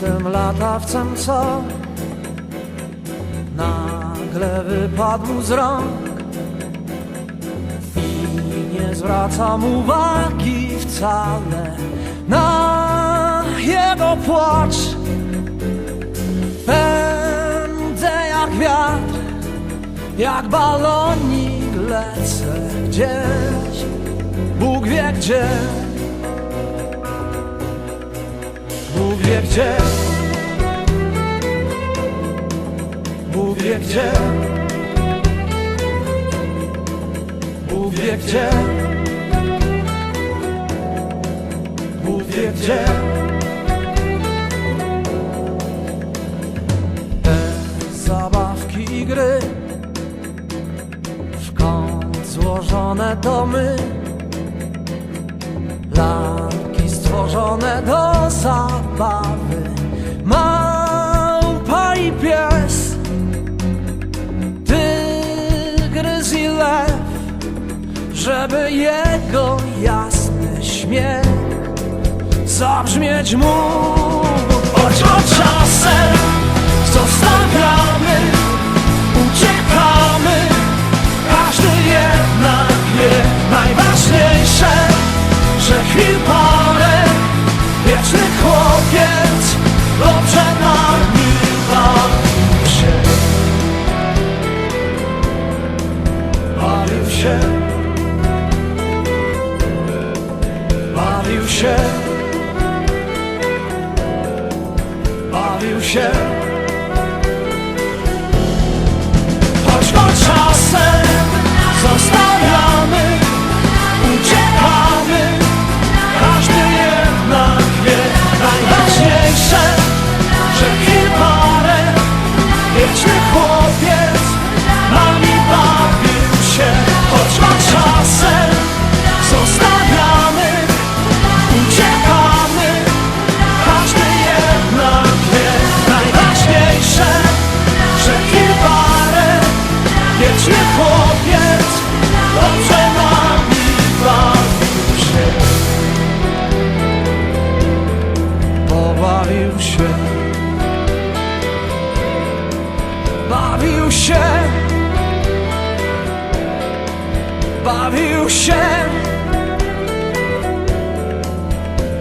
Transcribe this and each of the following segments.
tym latawcem, co nagle wypadł z rąk i nie zwracam uwagi wcale na jego płacz. Pędzę jak wiatr, jak balonik lecę gdzieś, Bóg wie gdzie. Bóg wie gdzie? Bóg wie gdzie? Bóg wie gdzie? Bóg wie gdzie? Te zabawki i gry W kąt złożone to my Lalki stworzone do zabawy lew Żeby jego jasny śmiech Zabrzmieć mógł. Choć czasem zostawiamy się. Bawił się wieczny chłopiec dobrze bawił się. Bawił się. Bawił się.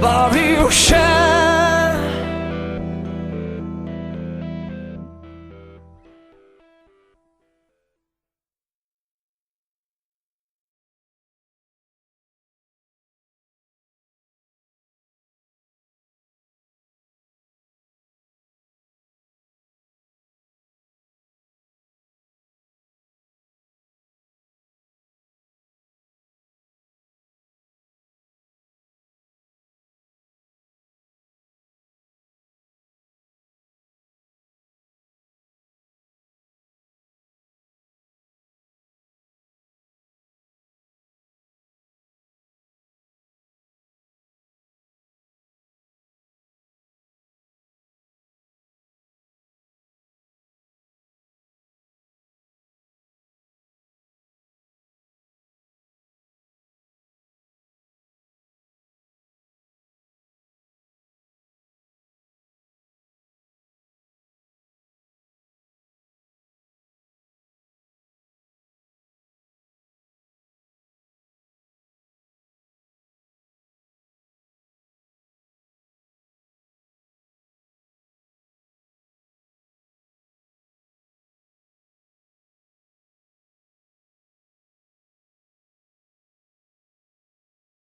Bawił się